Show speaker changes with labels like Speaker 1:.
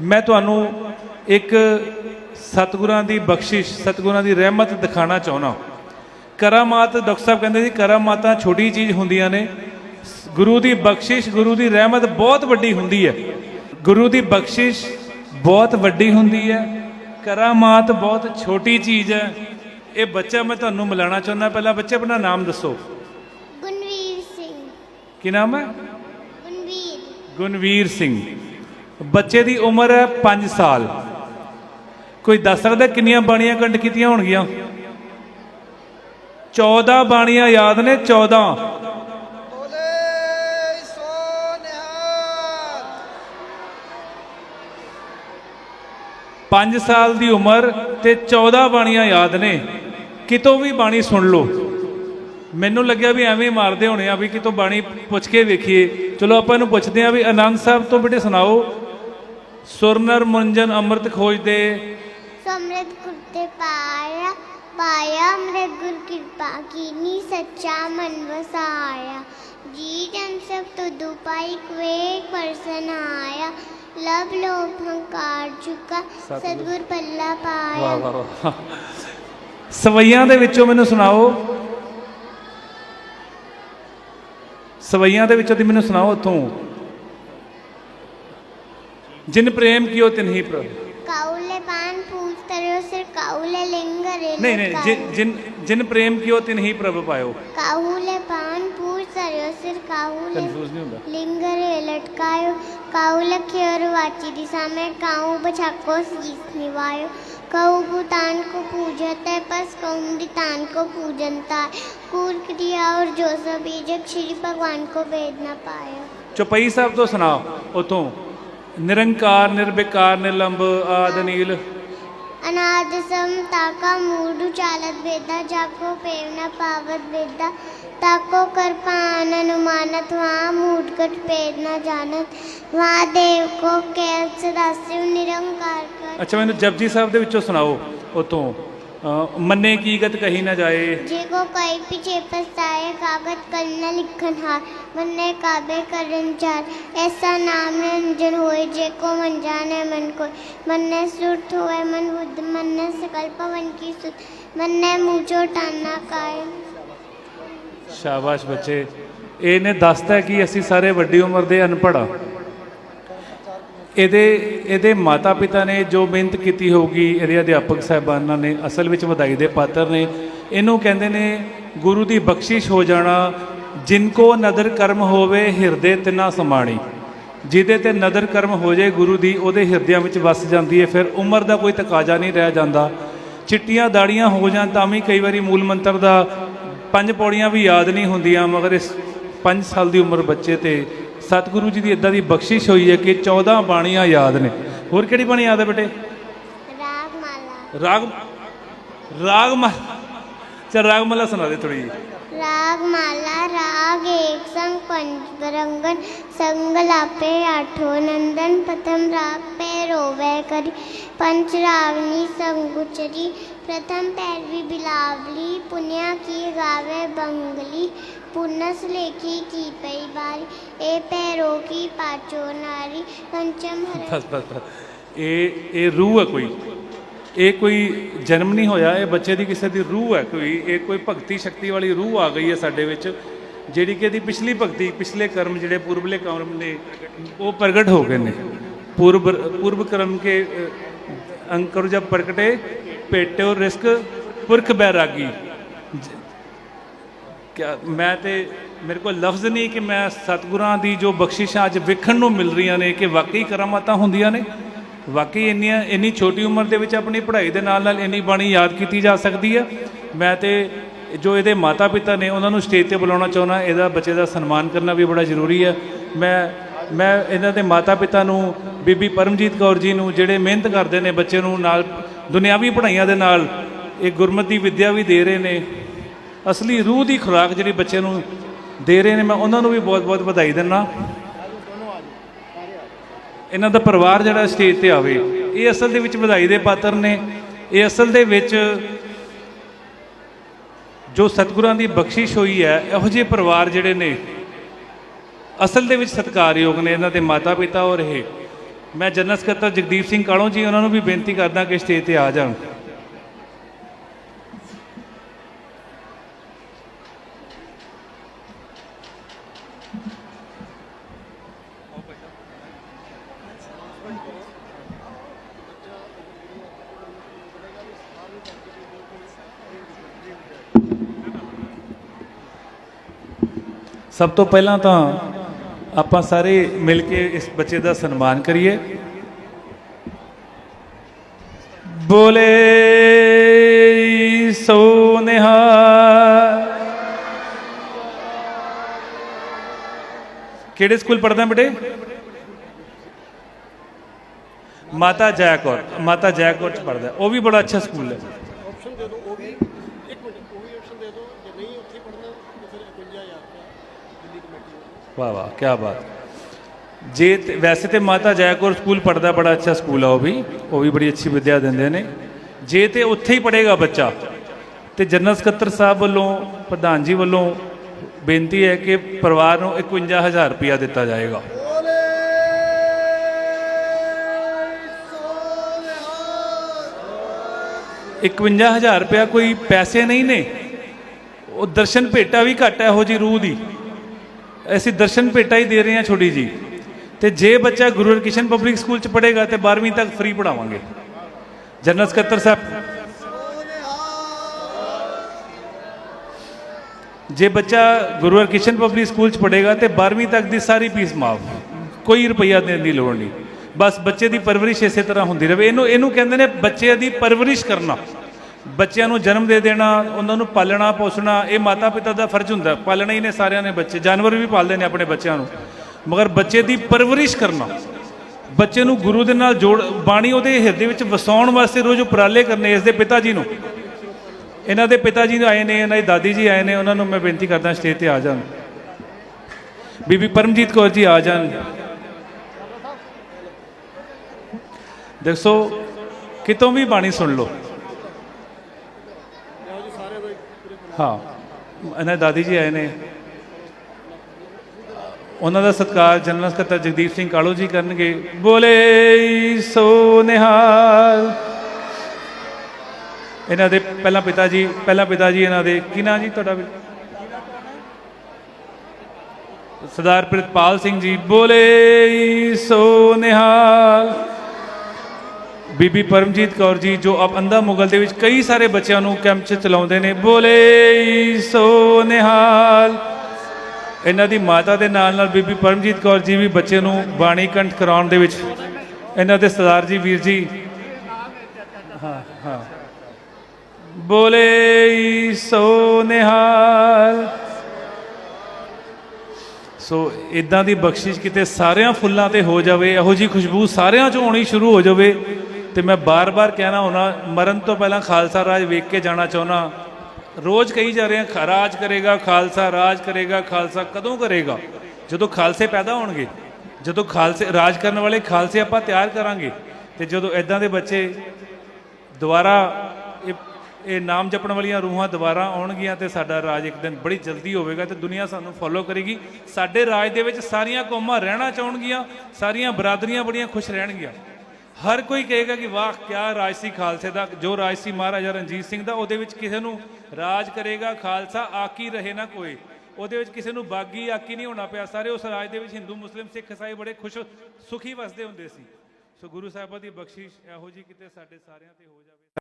Speaker 1: ਮੈਂ ਤੁਹਾਨੂੰ ਇੱਕ ਸਤਿਗੁਰਾਂ ਦੀ ਬਖਸ਼ਿਸ਼ ਸਤਿਗੁਰਾਂ ਦੀ ਰਹਿਮਤ ਦਿਖਾਣਾ ਚਾਹੁੰਦਾ ਕਰਾਮਾਤ ਡਾਕਟਰ ਸਾਹਿਬ ਕਹਿੰਦੇ ਸੀ ਕਰਾਮਾਤਾਂ ਛੋਟੀ ਚੀਜ਼ ਹੁੰਦੀਆਂ ਨੇ। ਗੁਰੂ ਦੀ ਬਖਸ਼ਿਸ਼ ਗੁਰੂ ਦੀ ਰਹਿਮਤ ਬਹੁਤ ਵੱਡੀ ਹੁੰਦੀ ਹੈ। ਗੁਰੂ ਦੀ ਬਖਸ਼ਿਸ਼ ਬਹੁਤ ਵੱਡੀ ਹੁੰਦੀ ਹੈ। ਕਰਾਮਾਤ ਬਹੁਤ ਛੋਟੀ ਚੀਜ਼ ਹੈ। ਇਹ ਬੱਚਾ ਮੈਂ ਤੁਹਾਨੂੰ ਮਿਲਾਣਾ ਚਾਹੁੰਦਾ। ਪਹਿਲਾਂ ਬੱਚੇ ਆਪਣਾ ਨਾਮ ਦੱਸੋ।
Speaker 2: ਗੁਣਵੀਰ ਸਿੰਘ।
Speaker 1: ਕੀ ਨਾਮ ਹੈ?
Speaker 2: ਗੁਣਵੀਰ।
Speaker 1: ਗੁਣਵੀਰ ਸਿੰਘ। ਬੱਚੇ ਦੀ ਉਮਰ ਹੈ 5 ਸਾਲ। ਕੋਈ ਦੱਸ ਸਕਦਾ ਕਿੰਨੀਆਂ ਬਾਣੀਆਂ ਕੰਠ ਕੀਤੀਆਂ ਹੋਣਗੀਆਂ? 14 ਬਾਣੀਆਂ ਯਾਦ ਨੇ 14
Speaker 3: ਬੋਲੇ ਸੋ ਨਿਹਾਲ।
Speaker 1: 5 ਸਾਲ ਦੀ ਉਮਰ ਤੇ 14 ਬਾਣੀਆਂ ਯਾਦ ਨੇ। ਕਿਤੋਂ ਵੀ ਬਾਣੀ ਸੁਣ ਲਓ। ਮੈਨੂੰ ਲੱਗਿਆ ਵੀ ਐਵੇਂ ਮਾਰਦੇ ਹੋਣੇ ਆ ਵੀ ਕਿਤੋਂ ਬਾਣੀ ਪੁੱਛ ਕੇ ਵੇਖੀਏ। ਚਲੋ ਆਪਾਂ ਇਹਨੂੰ ਪੁੱਛਦੇ ਆ ਵੀ ਆਨੰਦ ਸਾਹਿਬ ਤੋਂ ਬੇਟੇ ਸੁਣਾਓ। ਸੁਰਨਰ ਮੁੰਜਨ ਅੰਮ੍ਰਿਤ ਖੋਜਦੇ
Speaker 2: ਸਮਰਤ ਕੁਰਤੇ ਪਾਇਆ ਪਾਇਆ ਅੰਮ੍ਰਿਤ ਗੁਰ ਕਿਰਪਾ ਕੀਨੀ ਸੱਚਾ ਮਨ ਵਸਾਇਆ। ਜੀ ਜਨ ਸਭ ਤੁਧੁ ਪਾਈ ਕਵੇ ਪਰਸਨ ਆਇਆ। ਲਬ ਲੋਭ ਹੰਕਾਰ ਚੁਕਾ ਸਤਗੁਰ। ਪੱਲਾ ਪਾਇਆ।
Speaker 1: ਵਾਹ ਵਾਹ ਵਾਹ। ਸਵਈਆਂ ਦੇ ਵਿੱਚੋਂ ਮੈਨੂੰ ਸੁਣਾਓ। ਸਵਈਆਂ ਦੇ ਵਿੱਚੋਂ ਦੀ ਮੈਨੂੰ ਸੁਣਾਓ ਉੱਥੋਂ। जिन प्रेम कियो तिन ही
Speaker 2: प्रभु काउले बान पूज तरियो सिर काउले
Speaker 1: लिंग रे नहीं नहीं जिन जिन जिन प्रेम कियो तिन
Speaker 2: ही प्रभु पायो काउले बान पूज
Speaker 1: तरियो सिर काउले
Speaker 2: कंफ्यूज नहीं होगा लिंग रे लटकायो काउले खेर वाची दिशा में काऊ बछको सीस निवायो कऊ भूतान को पूजत है पस कौमृतान को पूजनता कूर क्रिया और जो सब बीजक श्री भगवान को वेद न पायो
Speaker 1: चौपाई साहब तो सुनाओ उतों ਨਿਰੰਕਾਰ ਨਿਰਬਿਕਾਰ ਨਿਲੰਬ ਆਦ ਅਨੀਲ।
Speaker 2: ਅਨਾਦ ਸਮ ਤਾਕਾ ਮੂੜੂ ਚਾਲਤ ਵੇਦਾ ਜਾਕੋ ਪੇਵ ਨ ਪਾਵਤ ਵੇਦਾ ਤਾਕੋ ਕਰਪਾਨ ਅਨੁਮਾਨਤ ਵਾ ਮੂੜ ਕਟ ਪੇਦ ਨ ਜਾਣਤ ਵਾ ਦੇਵ ਕੋ ਕੈਲ ਸਦਾਸਿਵ ਨਿਰੰਕਾਰ ਕਰ।
Speaker 1: ਅੱਛਾ ਮੈਨੂੰ ਜਪਜੀ ਸਾਹਿਬ ਦੇ ਵਿੱਚੋਂ ਸੁਣਾਓ ਉਤੋਂ ਅ, ਮੰਨੇ ਕੀਗਤ ਕਹੀ ਨਾ ਜਾਏ।
Speaker 2: ਜੇ ਕੋ ਕਈ ਪਿਛੇ ਪਸਤਾਏ ਕਾਗਦ ਕਲਨਾ ਲਿਖਨ ਹਾਰ ਮੰਨੇ ਕਾਬੇ ਕਰਨ ਚਾਰ। ਐਸਾ ਨਾਮ ਰੰਜਨ ਹੋਏ ਜੇ ਕੋ ਮਨ ਜਾਣੇ ਮਨ ਕੋ ਮੰਨੇ ਸੁਰਤ ਹੋਏ ਮਨ ਬੁੱਧ ਮੰਨੇ ਸਕਲ ਪਵਨ ਕੀ ਸੁਤ ਮੰਨੇ ਮੂਝੋ ਟਾਨਾ ਕਾਏ।
Speaker 1: ਸ਼ਾਬਾਸ਼ ਬੱਚੇ। ਇਹਨੇ ਦੱਸਤਾ ਕਿ ਅਸੀਂ ਸਾਰੇ ਵੱਡੀ ਉਮਰ ਦੇ ਅਨਪੜ੍ਹ ਆ। ਇਹਦੇ ਇਹਦੇ ਮਾਤਾ ਪਿਤਾ ਨੇ ਜੋ ਮਿਹਨਤ ਕੀਤੀ ਹੋਊਗੀ, ਇਹਦੇ ਅਧਿਆਪਕ ਸਾਹਿਬਾਨਾਂ ਨੇ ਅਸਲ ਵਿੱਚ ਵਧਾਈ ਦੇ ਪਾਤਰ ਨੇ। ਇਹਨੂੰ ਕਹਿੰਦੇ ਨੇ ਗੁਰੂ ਦੀ ਬਖਸ਼ਿਸ਼ ਹੋ ਜਾਣਾ ਜਿਨ ਕੋ ਨਦਰ ਕਰਮ ਹੋਵੇ ਹਿਰਦੇ ਤਿਨਾ ਸਮਾਣੀ। ਜਿਹਦੇ ਤੇ ਨਦਰ ਕਰਮ ਹੋ ਜਾਏ ਗੁਰੂ ਦੀ, ਉਹਦੇ ਹਿਰਦਿਆਂ ਵਿੱਚ ਵਸ ਜਾਂਦੀ ਹੈ ਫਿਰ ਉਮਰ ਦਾ ਕੋਈ ਤਕਾਜ਼ਾ ਨਹੀਂ ਰਹਿ ਜਾਂਦਾ। ਚਿੱਟੀਆਂ ਦਾੜੀਆਂ ਹੋ ਜਾਣ ਤਾਂ ਵੀ ਕਈ ਵਾਰੀ ਮੂਲ ਮੰਤਰ ਦਾ ਪੰਜ ਪੌੜੀਆਂ ਵੀ ਯਾਦ ਨਹੀਂ ਹੁੰਦੀਆਂ, ਮਗਰ ਇਸ 5 ਸਾਲ ਦੀ ਉਮਰ ਬੱਚੇ ਤੇ ਸਤਿਗੁਰੂ ਜੀ ਦੀ ਇਦਾਂ ਦੀ ਬਖਸ਼ਿਸ਼ ਹੋਈ ਹੈ ਕਿ 14 ਬਾਣੀਆਂ ਯਾਦ ਨੇ। ਹੋਰ ਕਿਹੜੀ ਬਾਣੀ ਯਾਦ ਬੇਟੇ? ਰਾਗ ਰਾਗ ਚਲ ਰਾਗ ਮਾਲਾ ਸੁਣਾ ਦੇ ਥੋੜੀ
Speaker 2: ਰਾਗ ਮਾਲਾ ਰਾਗ ਏਕ ਸੰਗ ਪੰਜ ਬਰੰਗਨ ਸੰਗ ਲਾਪੇ ਆਠੋ ਨੰਦਨ ਪ੍ਰਥਮ ਰਾਗ ਪੈ ਰੋਵੇ ਕਰੀ ਪੰਚ ਰਾਗਨੀ ਸੰਗ ਉਚਰੀ ਪ੍ਰਥਮ ਪੈਰ ਵੀ ਬਿਲਾਵਲੀ ਪੁਨਿਆ ਕੀ ਗਾਵੇ ਬੰਗਲੀ पुनस लेखी की पई बारी ए पैरों की पाचो नारी पंचम हर
Speaker 1: ਬਸ ਬਸ ਬਸ ਇਹ ਇਹ ਰੂਹ ਹੈ ਕੋਈ ਇਹ ਕੋਈ ਜਨਮ ਨਹੀਂ ਹੋਇਆ ਇਹ ਬੱਚੇ ਦੀ ਕਿਸੇ ਦੀ ਰੂਹ ਹੈ ਕੋਈ ਇਹ ਕੋਈ ਭਗਤੀ ਸ਼ਕਤੀ ਵਾਲੀ ਰੂਹ ਆ ਗਈ ਹੈ ਸਾਡੇ ਵਿੱਚ ਜਿਹੜੀ ਕਿ ਇਹਦੀ ਪਿਛਲੀ ਭਗਤੀ ਪਿਛਲੇ ਕਰਮ ਜਿਹੜੇ ਪੂਰਬਲੇ ਕਰਮ ਨੇ ਉਹ ਪ੍ਰਗਟ ਹੋ ਗਏ ਨੇ ਪੂਰਬ ਪੂਰਬ ਕਰਮ ਕੇ ਅ, ਅੰਕਰ ਜਬ ਪ੍ਰਗਟੇ ਪੇਟੋ ਰਿਸਕ ਪੁਰਖ ਬੈਰਾਗੀ ਕਿਆ ਮੈਂ ਤੇ ਮੇਰੇ ਕੋਲ ਲਫ਼ਜ਼ ਨਹੀਂ ਕਿ ਮੈਂ ਸਤਿਗੁਰਾਂ ਦੀ ਜੋ ਬਖਸ਼ਿਸ਼ਾਂ ਅੱਜ ਵੇਖਣ ਨੂੰ ਮਿਲ ਰਹੀਆਂ ਨੇ ਕਿ ਵਾਕਈ ਕਰਾਮਾਤਾਂ ਹੁੰਦੀਆਂ ਨੇ, ਵਾਕਈ ਇੰਨੀਆਂ, ਇੰਨੀ ਛੋਟੀ ਉਮਰ ਦੇ ਵਿੱਚ ਆਪਣੀ ਪੜ੍ਹਾਈ ਦੇ ਨਾਲ ਨਾਲ ਇੰਨੀ ਬਾਣੀ ਯਾਦ ਕੀਤੀ ਜਾ ਸਕਦੀ ਹੈ। ਮੈਂ ਤੇ ਜੋ ਇਹਦੇ ਮਾਤਾ ਪਿਤਾ ਨੇ ਉਹਨਾਂ ਨੂੰ ਸਟੇਜ ਤੇ ਬੁਲਾਉਣਾ ਚਾਹੁੰਦਾ, ਇਹਦਾ ਬੱਚੇ ਦਾ ਸਨਮਾਨ ਕਰਨਾ ਵੀ ਬੜਾ ਜ਼ਰੂਰੀ ਹੈ। ਮੈਂ ਮੈਂ ਇਹਨਾਂ ਦੇ ਮਾਤਾ ਪਿਤਾ ਨੂੰ, ਬੀਬੀ ਪਰਮਜੀਤ ਕੌਰ ਜੀ ਨੂੰ ਜਿਹੜੇ ਮਿਹਨਤ ਕਰਦੇ ਨੇ ਬੱਚੇ ਨੂੰ ਨਾਲ ਦੁਨਿਆਵੀ ਪੜ੍ਹਾਈਆਂ ਦੇ ਨਾਲ, ਇਹ ਗੁਰਮਤਿ ਦੀ ਵਿੱਦਿਆ ਵੀ ਦੇ ਰਹੇ ਨੇ। ਅਸਲੀ ਰੂਹ ਦੀ ਖੁਰਾਕ ਜਿਹੜੀ ਬੱਚੇ ਨੂੰ ਦੇ ਰਹੇ ਨੇ, ਮੈਂ ਉਹਨਾਂ ਨੂੰ ਵੀ ਬਹੁਤ-ਬਹੁਤ ਵਧਾਈ ਦਿੰਦਾ। ਇਹਨਾਂ ਦਾ ਪਰਿਵਾਰ ਜਿਹੜਾ ਸਟੇਜ ਤੇ ਆਵੇ, ਇਹ ਅਸਲ ਦੇ ਵਿੱਚ ਵਧਾਈ ਦੇ ਪਾਤਰ ਨੇ। ਇਹ ਅਸਲ ਦੇ ਵਿੱਚ ਜੋ ਸਤਿਗੁਰਾਂ ਦੀ ਬਖਸ਼ਿਸ਼ ਹੋਈ ਹੈ, ਇਹੋ ਜਿਹੇ ਪਰਿਵਾਰ ਜਿਹੜੇ ਨੇ, ਅਸਲ ਦੇ ਵਿੱਚ ਸਤਿਕਾਰਯੋਗ ਨੇ ਇਹਨਾਂ ਦੇ ਮਾਤਾ ਪਿਤਾ ਔਰ ਇਹ। ਮੈਂ ਜਨਰਲ ਸਕੱਤਰ ਜਗਦੀਪ ਸਿੰਘ ਕਾਲੋਂ ਜੀ, ਉਹਨਾਂ ਨੂੰ ਵੀ ਬੇਨਤੀ ਕਰਦਾ ਕਿ ਸਟੇਜ ਤੇ ਆ ਜਾਣ। ਸਭ ਤੋਂ ਪਹਿਲਾਂ ਤਾਂ ਆਪਾਂ ਸਾਰੇ ਮਿਲ ਕੇ ਇਸ ਬੱਚੇ ਦਾ ਸਨਮਾਨ ਕਰੀਏ। ਬੋਲੇ ਸੋ ਨਿਹਾਲ ਕਿਹੜੇ ਸਕੂਲ ਪੜਦਾ ਬੇਟੇ? ਮਾਤਾ ਜੈਕੌਰ ਮਾਤਾ ਜੈਕੌਰ ਚ ਪੜਦਾ ਉਹ ਵੀ ਬੜਾ ਅੱਛਾ ਸਕੂਲ ਹੈ
Speaker 4: ਆਪਸ਼ਨ ਦੇ ਦਿਓ ਉਹ ਵੀ ਇੱਕ ਮਿੰਟ ਉਹ ਵੀ ਆਪਸ਼ਨ ਦੇ ਦਿਓ ਜੇ ਨਹੀਂ ਉੱਥੇ ਪੜਨਾ ਤਾਂ ਫਿਰ 51000 ਰੁਪਇਆ ਦਿੱਲੀ ਕਮੇਟੀ ਨੂੰ
Speaker 1: ਵਾਹ ਵਾਹ ਕੀ ਬਾਤ। ਜੇ ਤੇ- ਵੈਸੇ ਤੇ ਮਾਤਾ ਜੈ ਕੌਰ ਸਕੂਲ ਪੜਦਾ ਬੜਾ ਅੱਛਾ ਸਕੂਲ ਆ ਉਹ ਵੀ। ਉਹ ਵੀ ਬੜੀ ਅੱਛੀ ਵਿੱਦਿਆ ਦਿੰਦੇ ਨੇ। ਜੇ ਤੇ ਉੱਥੇ ਹੀ ਪੜੇਗਾ ਬੱਚਾ, ਤੇ ਜਨਰਲ ਸਕੱਤਰ ਸਾਹਿਬ ਵੱਲੋਂ, ਪ੍ਰਧਾਨ ਜੀ ਵੱਲੋਂ ਬੇਨਤੀ ਹੈ ਕਿ ਪਰਿਵਾਰ ਨੂੰ 51000 ਰੁਪਇਆ ਦਿੱਤਾ ਜਾਏਗਾ।
Speaker 3: ਬੋਲੇ ਸੋ ਨਿਹਾਲ
Speaker 1: 51000 ਰੁਪਇਆ ਕੋਈ ਪੈਸੇ ਨਹੀਂ ਨੇ। ਉਹ ਦਰਸ਼ਨ ਭੇਟਾ ਵੀ ਘੱਟ ਹੈ ਇਹੋ ਜੀ ਰੂਹ ਦੀ। ਅਸੀਂ ਦਰਸ਼ਨ ਭੇਟਾ ਹੀ ਦੇ ਰਹੇ ਹਾਂ ਛੋਟੀ ਜੀ। ਤੇ ਜੇ ਬੱਚਾ ਗੁਰੂ ਹਰਕ੍ਰਿਸ਼ਨ ਪਬਲਿਕ ਸਕੂਲ ਚ ਪੜ੍ਹੇਗਾ ਤੇ 12ਵੀਂ ਤੱਕ ਫ੍ਰੀ ਪੜਾਵਾਂਗੇ ਜਨਰਲ ਸਕੱਤਰ ਸਾਹਿਬ। ਜੇ ਬੱਚਾ ਗੁਰੂ ਹਰਕ੍ਰਿਸ਼ਨ ਪਬਲਿਕ ਸਕੂਲ ਚ ਪੜ੍ਹੇਗਾ ਤੇ 12ਵੀਂ ਤੱਕ ਦੀ ਸਾਰੀ ਫੀਸ ਮਾਫ। ਕੋਈ ਰੁਪਈਆ ਦੇਣ ਦੀ ਲੋੜ ਨਹੀਂ। ਬਸ ਬੱਚੇ ਦੀ ਪਰਵਰਿਸ਼ ਇਸੇ ਤਰ੍ਹਾਂ ਹੁੰਦੀ ਰਹੇ ਇਹਨੂੰ ਇਹਨੂੰ ਕਹਿੰਦੇ ਨੇ ਬੱਚੇ ਦੀ ਪਰਵਰਿਸ਼ ਕਰਨਾ। ਬੱਚਿਆਂ ਨੂੰ ਜਨਮ ਦੇ ਦੇਣਾ, ਉਹਨਾਂ ਨੂੰ ਪਾਲਣਾ, ਪੋਸਣਾ, ਇਹ ਮਾਤਾ ਪਿਤਾ ਦਾ ਫਰਜ਼ ਹੁੰਦਾ। ਪਾਲਣਾ ਹੀ ਨੇ ਸਾਰਿਆਂ ਨੇ ਬੱਚੇ। ਜਾਨਵਰ ਵੀ ਪਾਲਦੇ ਨੇ ਆਪਣੇ ਬੱਚਿਆਂ ਨੂੰ। ਮਗਰ ਬੱਚੇ ਦੀ ਪਰਵਰਿਸ਼ ਕਰਨਾ। ਬੱਚੇ ਨੂੰ ਗੁਰੂ ਦੇ ਨਾਲ ਜੋੜ, ਬਾਣੀ ਉਹਦੇ ਹਿਰਦੇ ਵਿੱਚ ਵਸਾਉਣ ਵਾਸਤੇ ਰੋਜ਼ ਉਪਰਾਲੇ ਕਰਨੇ ਇਸ ਦੇ ਪਿਤਾ ਜੀ ਨੂੰ। ਇਹਨਾਂ ਦੇ ਪਿਤਾ ਜੀ ਆਏ ਨੇ, ਇਹਨਾਂ ਦੀ ਦਾਦੀ ਜੀ ਆਏ ਨੇ, ਉਹਨਾਂ ਨੂੰ ਮੈਂ ਬੇਨਤੀ ਕਰਦਾ ਸਟੇਜ ਤੇ ਆ ਜਾਣ। ਬੀਬੀ ਪਰਮਜੀਤ ਕੌਰ ਜੀ ਆ ਜਾਣ। ਦੇਖੋ, ਕਿਤੋਂ ਵੀ ਬਾਣੀ ਸੁਣ ਲਓ
Speaker 4: ਇਹੋ ਜੀ ਸਾਰੇ ਦਾ ਪੂਰੇ
Speaker 1: ਹਾਂ। ਇਹਨਾਂ ਦੇ ਦਾਦੀ ਜੀ ਆਏ ਨੇ। ਉਹਨਾਂ ਦਾ ਸਤਿਕਾਰ ਜਨਰਲ ਸਕੱਤਰ ਜਗਦੀਪ ਸਿੰਘ ਕਾਲੂ ਜੀ ਕਰਨਗੇ। ਬੋਲੇ ਸੋ ਨਿਹਾਲ। ਇਹਨਾਂ ਦੇ ਪਹਿਲਾ ਪਿਤਾ ਜੀ, ਪਹਿਲਾ ਪਿਤਾ ਜੀ ਇਹਨਾਂ ਦੇ। ਕੀ ਨਾਂ ਜੀ ਤੁਹਾਡਾ ਸਰਦਾਰ ਪ੍ਰਿਤਪਾਲ ਸਿੰਘ ਜੀ। ਬੋਲੇ ਸੋ ਨਿਹਾਲ। ਬੀਬੀ ਪਰਮਜੀਤ ਕੌਰ ਜੀ, ਜੋ ਆਪ ਅੰਦਾ ਮੁਗਲ ਦੇ ਵਿੱਚ ਕਈ ਸਾਰੇ ਬੱਚਿਆਂ ਨੂੰ ਕੈਂਪ 'ਚ ਚਲਾਉਂਦੇ ਨੇ, ਬੋਲੇ ਸੋ ਨਿਹਾਲ। ਇਹਨਾਂ ਦੀ ਮਾਤਾ ਦੇ ਨਾਲ ਨਾਲ ਬੀਬੀ ਪਰਮਜੀਤ ਕੌਰ ਜੀ ਵੀ ਬੱਚੇ ਨੂੰ ਬਾਣੀ ਕੰਠ ਕਰਾਉਣ ਦੇ ਵਿੱਚ, ਇਹਨਾਂ ਦੇ ਸਰਦਾਰ ਜੀ, ਵੀਰ ਜੀ। ਹਾਂ ਹਾਂ। ਬੋਲੇ ਸੋ ਨਿਹਾਲ। ਸੋ ਇਦਾਂ ਦੀ ਬਖਸ਼ਿਸ਼ ਕਿਤੇ ਸਾਰਿਆਂ ਫੁੱਲਾਂ ਤੇ ਹੋ ਜਾਵੇ, ਇਹੋ ਜੀ ਖੁਸ਼ਬੂ ਸਾਰਿਆਂ 'ਚ ਆਉਣੀ ਸ਼ੁਰੂ ਹੋ ਜਾਵੇ ਤੇ ਮੈਂ ਬਾਰ-ਬਾਰ ਕਹਿਣਾ ਹੋਣਾ ਮਰਨ ਤੋਂ ਪਹਿਲਾਂ ਖਾਲਸਾ ਰਾਜ ਵੇਖ ਕੇ ਜਾਣਾ ਚਾਹੁੰਦਾ। ਰੋਜ਼ ਕਹੀ ਜਾ ਰਹੇ ਹਾਂ ਖ- ਰਾਜ ਕਰੇਗਾ, ਖਾਲਸਾ ਰਾਜ ਕਰੇਗਾ, ਖਾਲਸਾ ਕਦੋਂ ਕਰੇਗਾ? ਜਦੋਂ ਖਾਲਸੇ ਪੈਦਾ ਹੋਣਗੇ, ਜਦੋਂ ਖਾਲਸੇ, ਰਾਜ ਕਰਨ ਵਾਲੇ ਖਾਲਸੇ ਆਪਾਂ ਤਿਆਰ ਕਰਾਂਗੇ, ਤੇ ਜਦੋਂ ਇਦਾਂ ਦੇ ਬੱਚੇ ਦੁਬਾਰਾ ਇਹ ਇਹ ਨਾਮ ਜਪਣ ਵਾਲੀਆਂ ਰੂਹਾਂ ਦੁਬਾਰਾ ਆਉਣਗੀਆਂ ਤੇ ਸਾਡਾ ਰਾਜ ਇੱਕ ਦਿਨ ਬੜੀ ਜਲਦੀ ਹੋਵੇਗਾ ਤੇ ਦੁਨੀਆ ਸਾਨੂੰ ਫੋਲੋ ਕਰੇਗੀ। ਸਾਡੇ ਰਾਜ ਦੇ ਵਿੱਚ ਸਾਰੀਆਂ ਕੌਮਾਂ ਰਹਿਣਾ ਚਾਹਣਗੀਆਂ, ਸਾਰੀਆਂ ਬਰਾਦਰੀਆਂ ਬੜੀਆਂ ਖੁਸ਼ ਰਹਿਣਗੀਆਂ। ਹਰ ਕੋਈ ਕਹੇਗਾ ਕਿ ਵਾਹ, ਕਿਆ ਰਾਜ ਸੀ ਖਾਲਸੇ ਦਾ, ਜੋ ਰਾਜ ਸੀ ਮਹਾਰਾਜਾ ਰਣਜੀਤ ਸਿੰਘ ਦਾ, ਉਹਦੇ ਵਿੱਚ ਕਿਸੇ ਨੂੰ ਰਾਜ ਕਰੇਗਾ ਖਾਲਸਾ, ਆਕੀ ਰਹੇ ਨਾ ਕੋਈ। ਉਹਦੇ ਵਿੱਚ ਕਿਸੇ ਨੂੰ ਬਾਗੀ, ਆਕੀ ਨਹੀਂ ਹੋਣਾ ਪਿਆ। ਸਾਰੇ ਉਸ ਰਾਜ ਦੇ ਵਿੱਚ ਹਿੰਦੂ, ਮੁਸਲਿਮ, ਸਿੱਖ ਈਸਾਈ ਬੜੇ ਖੁਸ਼, ਸੁਖੀ ਵਸਦੇ ਹੁੰਦੇ ਸੀ। ਸੋ ਗੁਰੂ ਸਾਹਿਬਾਂ ਦੀ ਬਖਸ਼ਿਸ਼ ਇਹੋ ਜੀ ਕਿਤੇ ਸਾਡੇ ਸਾਰਿਆਂ ਤੇ ਹੋ ਜਾਵੇ।